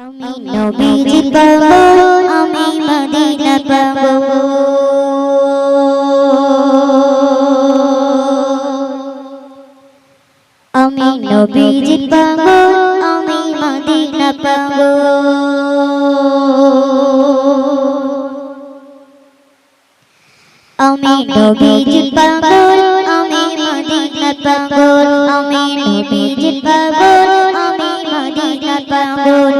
আমি নবীজি পাবো। আমি মদিনা পাবো। আমি নবীজি পাবো আমি মদিনা পাবো। আমি নবীজি পাবো আমি মদিনা পাবো।